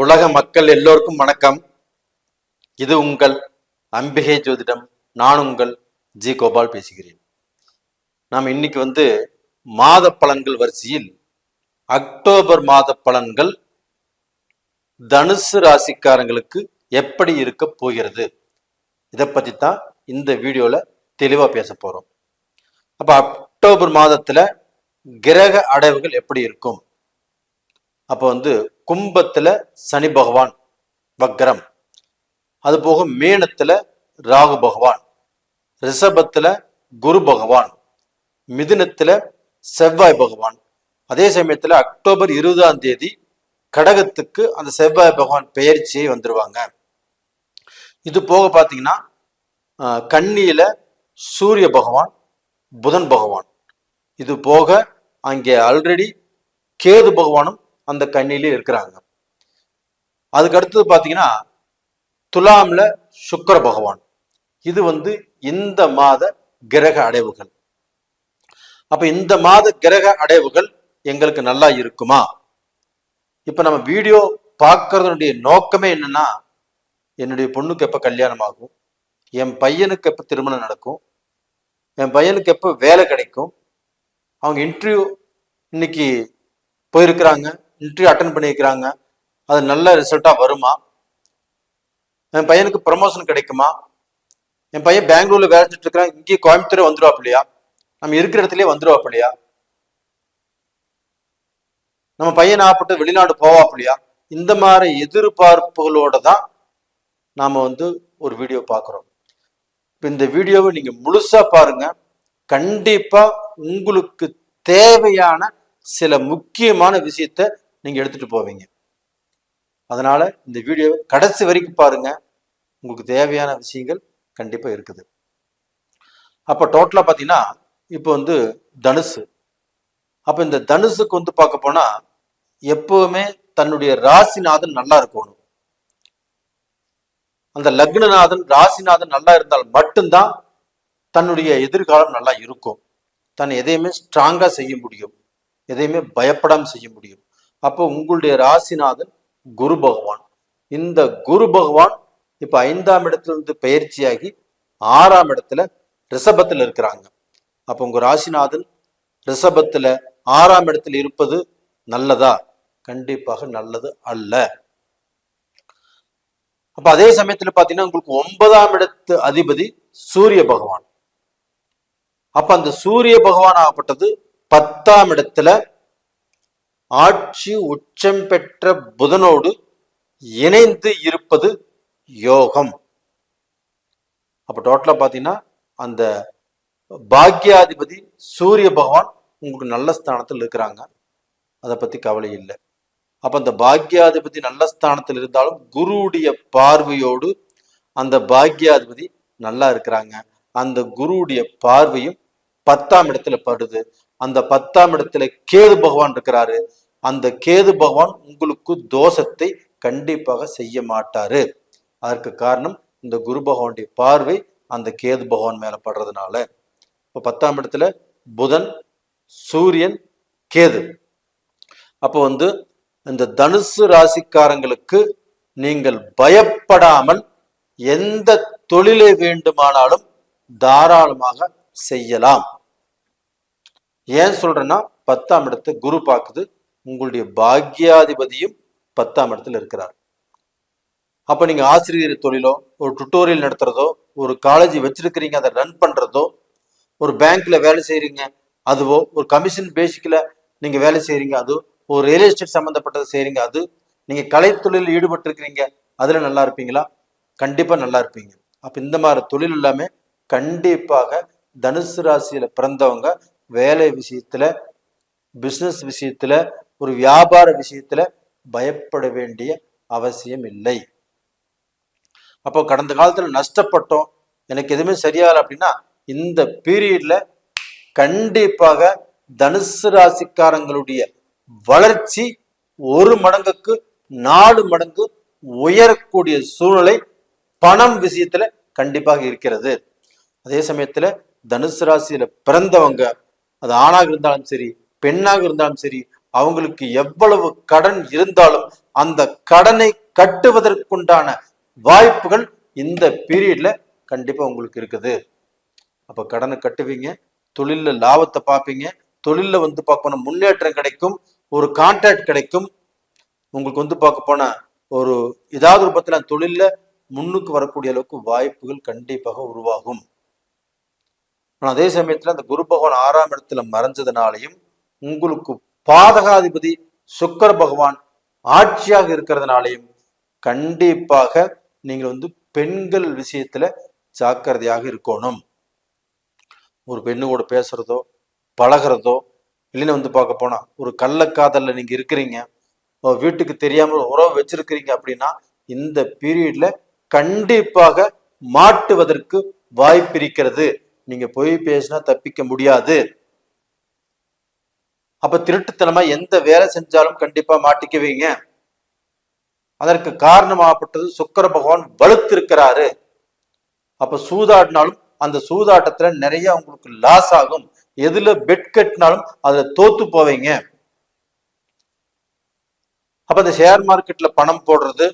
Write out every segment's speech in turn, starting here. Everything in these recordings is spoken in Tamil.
உலக மக்கள் எல்லோருக்கும் வணக்கம். இது உங்கள் அம்பிகை ஜோதிடம். நான் உங்கள் ஜி கோபால் பேசுகிறேன். நாம் இன்னைக்கு வந்து மாத பலன்கள் வரிசையில் அக்டோபர் மாத பலன்கள் தனுசு ராசிக்காரங்களுக்கு எப்படி இருக்க போகிறது? இதை பற்றி தான் இந்த வீடியோவில் தெளிவாக பேச போகிறோம் அப்போ அக்டோபர் மாதத்தில் கிரக அடைவுகள் எப்படி இருக்கும்? அப்போ வந்து கும்பத்தில் சனி பகவான் வக்ரம். அது போக மேனத்தில் ராகு பகவான் ரிஷபத்தில் குரு பகவான் மிதுனத்தில் செவ்வாய் பகவான். அதே சமயத்தில் அக்டோபர் இருபதாம் தேதி கடகத்துக்கு அந்த செவ்வாய் பகவான் பெயர்ச்சியை வந்துடுவாங்க இது போக பார்த்தீங்கன்னா கண்ணியில் சூரிய பகவான் புதன் பகவான். இது போக அங்கே ஆல்ரெடி கேது பகவானும் அந்த கண்ணிலே இருக்கிறாங்க. அதுக்கு அடுத்தது பார்த்தீங்கன்னா துலாம்ல சுக்கர பகவான். இது வந்து இந்த மாத கிரக அடைவுகள். அப்ப இந்த மாத கிரக அடைவுகள் எங்களுக்கு நல்லா இருக்குமா? இப்ப நம்ம வீடியோ பார்க்கறதுனுடைய நோக்கமே என்னன்னா என்னுடைய பொண்ணுக்கு எப்ப கல்யாணம் ஆகும் என் பையனுக்கு எப்ப திருமணம் நடக்கும்? என் பையனுக்கு எப்ப வேலை கிடைக்கும்? அவங்க இன்டர்வியூ இன்னைக்கு போயிருக்கிறாங்க. இன்டர்வியூ அட்டன் பண்ணியிருக்கிறாங்க. அது நல்ல ரிசல்ட்டாக வருமா? என் பையனுக்கு ப்ரமோஷன் கிடைக்குமா? என் பையன் பெங்களூர்ல வேலை செஞ்சுட்டு இருக்கிறான். இங்கேயே கோயம்புத்தூர் வந்துருவாப்பிலையா நம்ம இருக்கிற இடத்துலயே வந்துருவாப்பிலையா நம்ம பையன் ஆப்பட்டு வெளிநாடு போவாப்பிலையா இந்த மாதிரி எதிர்பார்ப்புகளோட தான் நாம வந்து ஒரு வீடியோ பார்க்குறோம். இப்போ இந்த வீடியோவை நீங்க முழுசா பாருங்க. கண்டிப்பா உங்களுக்கு தேவையான சில முக்கியமான விஷயத்த நீங்கள் எடுத்துகிட்டு போவீங்க. அதனால் இந்த வீடியோவை கடைசி வரைக்கும் பாருங்க. உங்களுக்கு தேவையான விஷயங்கள் கண்டிப்பாக இருக்குது. அப்போ டோட்டலாக பார்த்தீங்கன்னா இப்போ வந்து தனுசு. அப்போ இந்த தனுசுக்கு வந்து பார்க்க போனால் எப்பவுமே தன்னுடைய ராசிநாதன் நல்லா இருக்கணும். அந்த லக்னநாதன் ராசிநாதன் நல்லா இருந்தால் மட்டும்தான் தன்னுடைய எதிர்காலம் நல்லா இருக்கும். தன் எதையுமே ஸ்ட்ராங்காக செய்ய முடியும். எதையுமே பயப்படாமல் செய்ய முடியும். அப்போ உங்களுடைய ராசிநாதன் குரு பகவான். இந்த குரு பகவான் இப்ப ஐந்தாம் இடத்துல இருந்து பயிற்சியாகி ஆறாம் இடத்துல ரிஷபத்துல இருக்கிறாங்க. அப்போ உங்க ராசிநாதன் ரிஷபத்துல ஆறாம் இடத்துல இருப்பது நல்லதா? கண்டிப்பாக நல்லது அல்ல. அப்ப அதே சமயத்துல பாத்தீங்கன்னா உங்களுக்கு ஒன்பதாம் இடத்து அதிபதி சூரிய பகவான். அப்ப அந்த சூரிய பகவான் ஆகப்பட்டது பத்தாம் இடத்துல ஆட்சி உச்சம் பெற்ற புதனோடு இணைந்து இருப்பது யோகம். அப்ப டோட்டலா பாத்தீங்கன்னா அந்த பாக்யாதிபதி சூரிய பகவான் உங்களுக்கு நல்ல ஸ்தானத்தில் இருக்கிறாங்க. அதை பத்தி கவலை இல்லை. அப்ப அந்த பாக்யாதிபதி நல்ல ஸ்தானத்தில் இருந்தாலும் குருவுடைய பார்வையோடு அந்த பாக்யாதிபதி நல்லா இருக்கிறாங்க. அந்த குருவுடைய பார்வையும் பத்தாம் இடத்துல படுது. அந்த பத்தாம் இடத்துல கேது பகவான் இருக்கிறாரு. அந்த கேது பகவான் உங்களுக்கு தோஷத்தை கண்டிப்பாக செய்ய மாட்டாரு. அதற்கு காரணம் இந்த குரு பகவானுடைய பார்வை அந்த கேது பகவான் மேல படுறதுனால. இப்போ பத்தாம் இடத்துல புதன் சூரியன் கேது. அப்போ வந்து இந்த தனுசு ராசிக்காரங்களுக்கு நீங்கள் பயப்படாமல் எந்த தொழிலை வேண்டுமானாலும் தாராளமாக செய்யலாம். ஏன் சொல்றேன்னா பத்தாம் இடத்தை குரு பார்க்குது. உங்களுடைய பாக்யாதிபதியும் பத்தாம் இடத்துல இருக்கிறார். அப்ப நீங்க ஆசிரியர் தொழிலோ ஒரு டுட்டோரியல் நடத்துறதோ ஒரு காலேஜ் வச்சிருக்கிறீங்க அதை ரன் பண்றதோ ஒரு பேங்க்ல வேலை செய்யறீங்க அதுவோ ஒரு கமிஷன் பேசிக்கல நீங்க வேலை செய்யறீங்க அது ஒரு ரியல் எஸ்டேட் சம்மந்தப்பட்டது செய்யறீங்க அது நீங்க கலைத்தொழிலில் ஈடுபட்டு இருக்கிறீங்க அதுல நல்லா இருப்பீங்களா? கண்டிப்பா நல்லா இருப்பீங்க. அப்ப இந்த மாதிரி தொழில் எல்லாமே கண்டிப்பாக தனுசு ராசியில பிறந்தவங்க வேலை விஷயத்துல பிசினஸ் விஷயத்துல ஒரு வியாபார விஷயத்துல பயப்பட வேண்டிய அவசியம் இல்லை. அப்போ கடந்த காலத்துல நஷ்டப்பட்டோம். எனக்கு எதுவுமே சரியாகல அப்படின்னா இந்த பீரியட்ல கண்டிப்பாக தனுசு ராசிக்காரங்களுடைய வளர்ச்சி ஒரு மடங்குக்கு நாலு மடங்கு உயரக்கூடிய சூழ்நிலை பணம் விஷயத்துல கண்டிப்பாக இருக்கிறது. அதே சமயத்துல தனுசு ராசியில பிறந்தவங்க அது ஆணாக இருந்தாலும் சரி பெண்ணாக இருந்தாலும் சரி அவங்களுக்கு எவ்வளவு கடன் இருந்தாலும் அந்த கடனை கட்டுவதற்குண்டான வாய்ப்புகள் இந்த பீரியட்ல கண்டிப்பா உங்களுக்கு இருக்குது. அப்ப கடனை கட்டுவீங்க தொழில்ல லாபத்தை பார்ப்பீங்க தொழில்ல வந்து பார்க்கணும் முன்னேற்றம் கிடைக்கும் ஒரு கான்ட்ராக்ட் கிடைக்கும். உங்களுக்கு வந்து பார்க்க போனா ஒரு ஏதாவது ரூபத்துல தொழில்ல முன்னுக்கு வரக்கூடிய அளவுக்கு வாய்ப்புகள் கண்டிப்பாக உருவாகும். ஆனால் அதே சமயத்துல அந்த குரு பகவான் ஆறாம் இடத்துல மறைஞ்சதுனாலையும் உங்களுக்கு பாதகாதிபதி சுக்கர பகவான் ஆட்சியாக இருக்கிறதுனாலையும் கண்டிப்பாக நீங்கள் வந்து பெண்கள் விஷயத்துல ஜாக்கிரதையாக இருக்கணும். ஒரு பெண்ணு கூட பேசுறதோ பழகுறதோ இல்லைன்னு வந்து பார்க்க போனா ஒரு கள்ளக்காதல்ல நீங்க இருக்கிறீங்க வீட்டுக்கு தெரியாம உறவு வச்சிருக்கிறீங்க அப்படின்னா இந்த பீரியட்ல கண்டிப்பாக மாட்டுவதற்கு வாய்ப்பிருக்கிறது நீங்க போய் பேசினா தப்பிக்க முடியாது. அப்ப திருட்டுத்தனமா எந்த வேலை செஞ்சாலும் கண்டிப்பா மாட்டிக்குவீங்க அதற்கு காரணமாகப்பட்டது சுக்கர பகவான் வலுத்திருக்கிறாரு. அப்ப சூதாடினாலும் அந்த சூதாட்டத்துல நிறைய உங்களுக்கு லாஸ் ஆகும். எதுல பெட் கட்டினாலும் அதுல தோத்து போவீங்க. அப்ப இந்த ஷேர் மார்க்கெட்ல பணம் போடுறது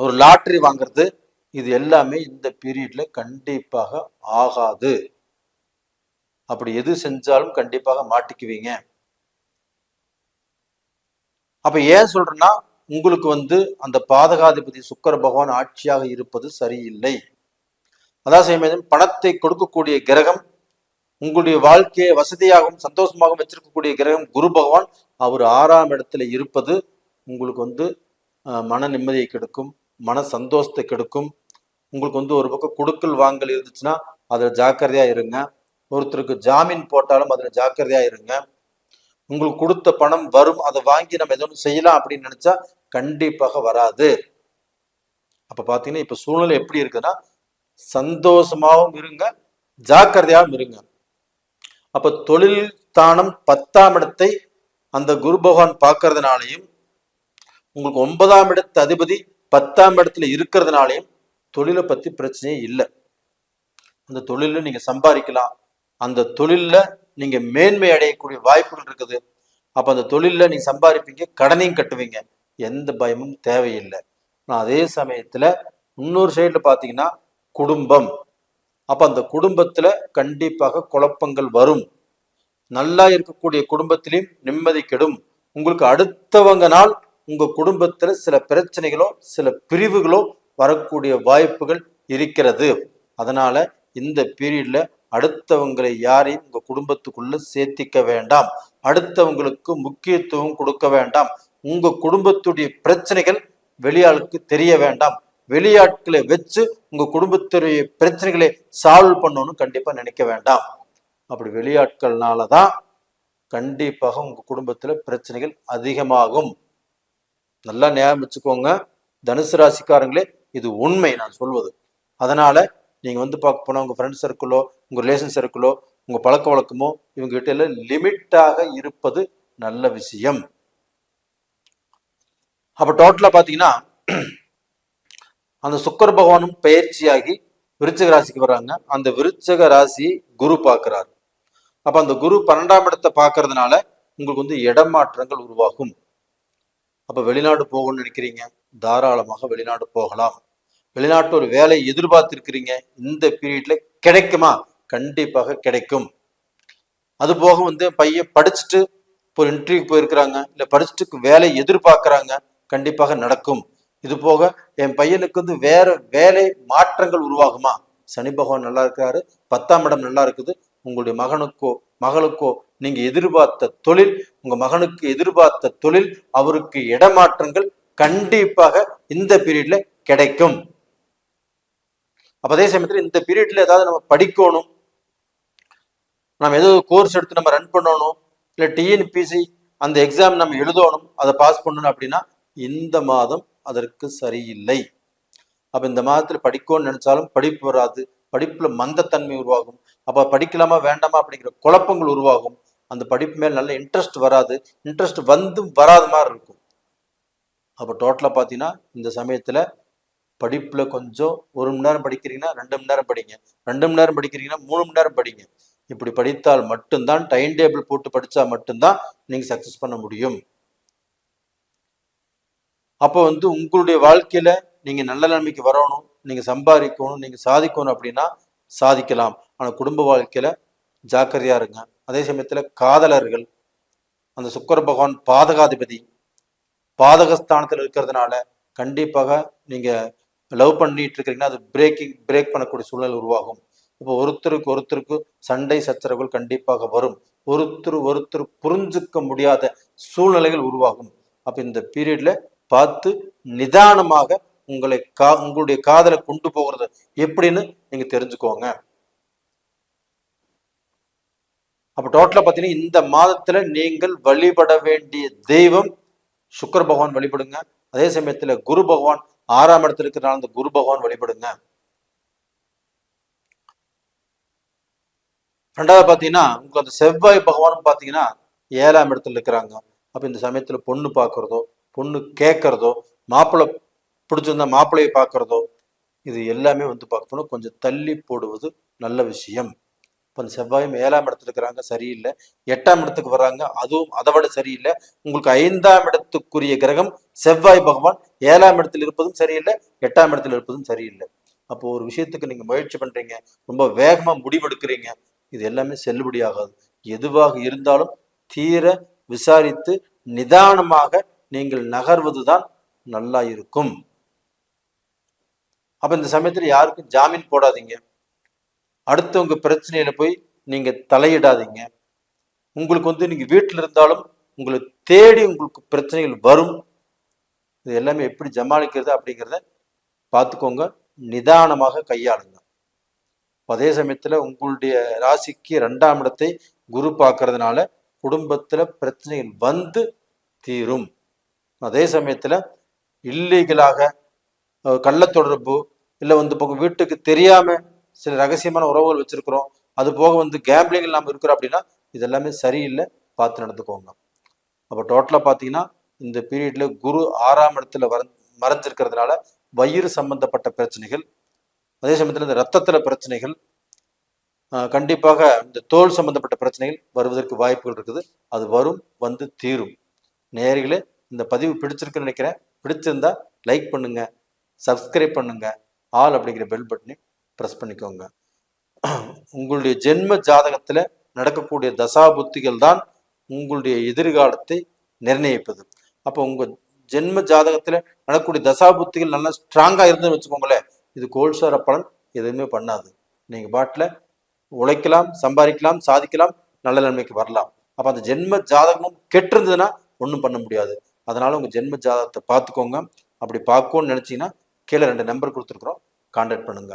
ஒரு லாட்ரி வாங்குறது இது எல்லாமே இந்த பீரியட்ல கண்டிப்பாக ஆகாது. அப்படி எது செஞ்சாலும் கண்டிப்பாக மாட்டிக்குவீங்க. அப்ப ஏன் சொல்றேன்னா உங்களுக்கு வந்து அந்த பாதகாதிபதி சுக்கர பகவான் ஆட்சியாக இருப்பது சரியில்லை. அதான் செய்யும் பணத்தை கொடுக்கக்கூடிய கிரகம் உங்களுடைய வாழ்க்கையை வசதியாகவும் சந்தோஷமாகவும் வச்சிருக்கக்கூடிய கிரகம் குரு பகவான் அவர் ஆறாம் இடத்துல இருப்பது உங்களுக்கு வந்து அஹ், மன நிம்மதியை கெடுக்கும் மன சந்தோஷத்தை கெடுக்கும் உங்களுக்கு வந்து ஒரு பக்கம் கொடுக்கல் வாங்கல் இருந்துச்சுன்னா அதில் ஜாக்கிரதையா இருங்க. ஒருத்தருக்கு ஜாமீன் போட்டாலும் அதில் ஜாக்கிரதையா இருங்க. உங்களுக்கு கொடுத்த பணம் வரும் அதை வாங்கி நம்ம எதுவும் செய்யலாம் அப்படின்னு நினைச்சா கண்டிப்பாக வராது. அப்ப பாத்தீங்கன்னா இப்ப சூழ்நிலை எப்படி இருக்குன்னா சந்தோஷமாகவும் இருங்க ஜாக்கிரதையாகவும் இருங்க. அப்ப தொழில் தானம் பத்தாம் இடத்தை அந்த குரு பகவான் பார்க்கறதுனாலையும் உங்களுக்கு ஒன்பதாம் இடத்து அதிபதி பத்தாம் இடத்துல இருக்கிறதுனாலையும் தொழிலை பத்தி பிரச்சனையே இல்லை. அந்த தொழில நீங்க சம்பாதிக்கலாம். அந்த தொழில்ல நீங்க மேன்மை அடையக்கூடிய வாய்ப்புகள் இருக்குது. அப்ப அந்த தொழில்ல நீங்க சம்பாதிப்பீங்க கடனையும் கட்டுவீங்க. எந்த பயமும் தேவையில்லை. ஆனா அதே சமயத்துல இன்னொரு சைடுல பாத்தீங்கன்னா குடும்பம். அப்ப அந்த குடும்பத்துல கண்டிப்பாக குழப்பங்கள் வரும். நல்லா இருக்கக்கூடிய குடும்பத்திலையும் நிம்மதி கெடும். உங்களுக்கு அடுத்தவங்கனால் உங்க குடும்பத்துல சில பிரச்சனைகளோ சில பிரிவுகளோ வரக்கூடிய வாய்ப்புகள் இருக்கிறது. அதனால இந்த பீரியட்ல அடுத்தவங்களை யாரையும் உங்க குடும்பத்துக்குள்ள சேர்த்திக்க வேண்டாம். அடுத்தவங்களுக்கு முக்கியத்துவம் கொடுக்க வேண்டாம். உங்க குடும்பத்துடைய பிரச்சனைகள் வெளியாளுக்கு தெரிய வேண்டாம். வெளியாட்களை வச்சு உங்க குடும்பத்துடைய பிரச்சனைகளை சால்வ் பண்ணணும்னு கண்டிப்பா நினைக்க வேண்டாம். அப்படி வெளியாட்கள்னால தான் கண்டிப்பாக உங்க குடும்பத்துல பிரச்சனைகள் அதிகமாகும். நல்லா ஞாபகம் வச்சுக்கோங்க. தனுசு ராசிக்காரங்களே இது உண்மை நான் சொல்வது. அதனால நீங்க வந்து பார்க்க போனா உங்க ஃப்ரெண்ட் சர்க்கிளோ உங்க ரிலேஷன் சர்க்கிளோ உங்க பழக்க வழக்கமோ இவங்க கிட்ட எல்லாம் லிமிட்டாக இருப்பது நல்ல விஷயம். அப்ப டோட்டலா பாத்தீங்கன்னா அந்த சுக்கர பகவானும் பயிற்சியாகி விருச்சக ராசிக்கு வர்றாங்க. அந்த விருச்சக ராசி குரு பார்க்கிறார். அப்ப அந்த குரு பன்னெண்டாம் இடத்தை பார்க்கறதுனால உங்களுக்கு வந்து இடமாற்றங்கள் உருவாகும். அப்ப வெளிநாடு போகணும்னு நினைக்கிறீங்க? தாராளமாக வெளிநாடு போகலாம். வெளிநாட்டு ஒரு வேலை எதிர்பார்த்துருக்கிறீங்க இந்த பீரியட்ல கிடைக்குமா? கண்டிப்பாக கிடைக்கும். அது போக வந்து பையன் படிச்சுட்டு இப்போ ஒரு இன்டர்வியூக்கு போயிருக்கிறாங்க இல்லை படிச்சுட்டு வேலை எதிர்பார்க்குறாங்க கண்டிப்பாக நடக்கும். இது போக என் பையனுக்கு வந்து வேற வேலை மாற்றங்கள் உருவாகுமா? சனி பகவான் நல்லா இருக்கிறாரு பத்தாம் இடம் நல்லா இருக்குது. உங்களுடைய மகனுக்கோ மகளுக்கோ நீங்க எதிர்பார்த்த தொழில் உங்க மகனுக்கு எதிர்பார்த்த தொழில் அவருக்கு இடமாற்றங்கள் கண்டிப்பாக இந்த பீரியட்ல கிடைக்கும். அப்ப அதே சமயத்துல இந்த பீரியட்ல ஏதாவது நம்ம படிக்கணும். நம்ம ஏதோ கோர்ஸ் எடுத்து நம்ம ரன் பண்ணணும். இல்ல டிஎன்பிசி அந்த எக்ஸாம் நம்ம எழுதணும். அதை பாஸ் பண்ணணும் அப்படின்னா இந்த மாதம் அதற்கு சரியில்லை. அப்ப இந்த மாதத்துல படிக்கணும்னு நினைச்சாலும் படிப்பு வராது. படிப்புல மந்தத்தன்மை உருவாகும். அப்ப படிக்கலாமா வேண்டாமா அப்படிங்கிற குழப்பங்கள் உருவாகும். அந்த படிப்பு மேல் நல்ல இன்ட்ரெஸ்ட் வராது. இன்ட்ரெஸ்ட் வந்தும் வராத மாதிரி இருக்கும். அப்போ டோட்டலா பார்த்தீங்கன்னா இந்த சமயத்தில் படிப்புல கொஞ்சம் ஒரு மணி நேரம் படிக்கிறீங்கன்னா ரெண்டு மணி நேரம் படிங்க. ரெண்டு மணி நேரம் படிக்கிறீங்கன்னா மூணு மணி நேரம் படிங்க. இப்படி படித்தால் மட்டும்தான் டைம் டேபிள் போட்டு படிச்சா மட்டும்தான் நீங்க சக்ஸஸ் பண்ண முடியும். அப்போ வந்து உங்களுடைய வாழ்க்கையில நீங்க நல்ல நிலைமைக்கு வரணும் நீங்க சம்பாதிக்கணும் நீங்க சாதிக்கணும் அப்படின்னா சாதிக்கலாம். ஆனா குடும்ப வாழ்க்கையில ஜாக்கிரதையா இருங்க. அதே சமயத்துல காதலர்கள் அந்த சுக்கர பகவான் பாதகாதிபதி பாதகஸ்தானத்தில் இருக்கிறதுனால கண்டிப்பாக நீங்க லவ் பண்ணிட்டு இருக்கிறீங்கன்னா அது பிரேக்கிங் பிரேக் பண்ணக்கூடிய சூழல் உருவாகும். இப்போ ஒருத்தருக்கு ஒருத்தருக்கு சண்டை சச்சரவுகள் கண்டிப்பாக வரும். ஒருத்தர் ஒருத்தர் புரிஞ்சுக்க முடியாத சூழ்நிலைகள் உருவாகும். அப்ப இந்த பீரியட்ல பார்த்து நிதானமாக உங்களை கா உங்களுடைய காதலை கொண்டு போகிறது எப்படின்னு நீங்க தெரிஞ்சுக்கோங்க. அப்ப டோட்டலா பாத்தீங்கன்னா இந்த மாதத்துல நீங்கள் வழிபட வேண்டிய தெய்வம் சுக்கர பகவான் வழிபடுங்க. அதே சமயத்துல குரு பகவான் ஆறாம் இடத்துல இருக்கிறனால அந்த குரு பகவான் வழிபடுங்க. ரெண்டாவது பாத்தீங்கன்னா உங்களுக்கு அந்த செவ்வாய் பகவானும் பாத்தீங்கன்னா ஏழாம் இடத்துல இருக்கிறாங்க. அப்ப இந்த சமயத்துல பொண்ணு பார்க்கறதோ பொண்ணு கேட்கறதோ மாப்பிள்ளை பிடிச்சிருந்தா மாப்பிள்ளையை பார்க்கறதோ இது எல்லாமே வந்து பார்க்கணும். போனா கொஞ்சம் தள்ளி போடுவது நல்ல விஷயம். இப்போ செவ்வாயும் ஏழாம் இடத்துல இருக்கிறாங்க சரியில்லை. எட்டாம் இடத்துக்கு வர்றாங்க அதுவும் அதை விட சரியில்லை. உங்களுக்கு ஐந்தாம் இடத்துக்குரிய கிரகம் செவ்வாய் பகவான். ஏழாம் இடத்தில் இருப்பதும் சரியில்லை எட்டாம் இடத்தில் இருப்பதும் சரியில்லை. அப்போ ஒரு விஷயத்துக்கு நீங்க முயற்சி பண்றீங்க ரொம்ப வேகமா முடிவெடுக்கிறீங்க இது எல்லாமே செல்லுபடியாகாது. எதுவாக இருந்தாலும் தீர விசாரித்து நிதானமாக நீங்கள் நகர்வதுதான் நல்லா இருக்கும். அப்ப இந்த சமயத்துல யாருக்கும் ஜாமீன் போடாதீங்க. அடுத்தவங்க பிரச்சனையில போய் நீங்க தலையிடாதீங்க. உங்களுக்கு வந்து நீங்க வீட்டில் இருந்தாலும் உங்களை தேடி உங்களுக்கு பிரச்சனைகள் வரும். இது எல்லாமே எப்படி ஜமாளிக்கிறது அப்படிங்கிறத பார்த்துக்கோங்க. நிதானமாக கையாளுங்க. அதே சமயத்தில் உங்களுடைய ராசிக்கு ரெண்டாம் இடத்தை குரு பார்க்கறதுனால குடும்பத்தில் பிரச்சனைகள் வந்து தீரும். அதே சமயத்தில் இல்லீகலாக அஹ், கள்ளத் தொடர்பு இல்லை வந்து போக வீட்டுக்கு தெரியாமல் சில ரகசியமான உறவுகள் வச்சிருக்கிறோம். அது போக வந்து கேம்பிளிங் இல்லாமல் இருக்கிறோம் அப்படின்னா இது எல்லாமே சரியில்லை. பார்த்து நடந்துக்கோங்க. அப்போ டோட்டலாக பார்த்தீங்கன்னா இந்த பீரியட்ல குரு ஆறாம் இடத்துல வர மறைஞ்சிருக்கிறதுனால வயிறு சம்பந்தப்பட்ட பிரச்சனைகள் அதே சமயத்தில் இந்த ரத்தத்தில் பிரச்சனைகள் கண்டிப்பாக இந்த தோல் சம்பந்தப்பட்ட பிரச்சனைகள் வருவதற்கு வாய்ப்புகள் இருக்குது. அது வரும் வந்து தீரும். நேர்களே இந்த பதிவு பிடிச்சிருக்குன்னு நினைக்கிறேன். பிடிச்சிருந்தா லைக் பண்ணுங்க சப்ஸ்கிரைப் பண்ணுங்க ஆல் அப்படிங்கிற பெல் பட்டனையும் ப்ரெஸ் பண்ணிக்கோங்க. உங்களுடைய ஜென்ம ஜாதகத்துல நடக்கக்கூடிய தசாபுத்திகள் தான் உங்களுடைய எதிர்காலத்தை நிர்ணயிப்பது. அப்போ உங்கள் ஜென்ம ஜாதகத்துல நடக்கக்கூடிய தசாபுத்திகள் நல்லா ஸ்ட்ராங்கா இருந்துன்னு வச்சுக்கோங்களேன் இது கோல்சார பலன் எதுவுமே பண்ணாது. நீங்க பாட்டில் உழைக்கலாம் சம்பாதிக்கலாம் சாதிக்கலாம் நல்ல நிலைமைக்கு வரலாம். அப்போ அந்த ஜென்ம ஜாதகமும் கெட்டிருந்ததுன்னா ஒன்றும் பண்ண முடியாது. அதனால உங்க ஜென்ம ஜாதகத்தை பார்த்துக்கோங்க. அப்படி பார்க்கணும்னு நினைச்சீங்கன்னா கீழே ரெண்டு நம்பர் கொடுத்துருக்குறோம். கான்டாக்ட் பண்ணுங்க.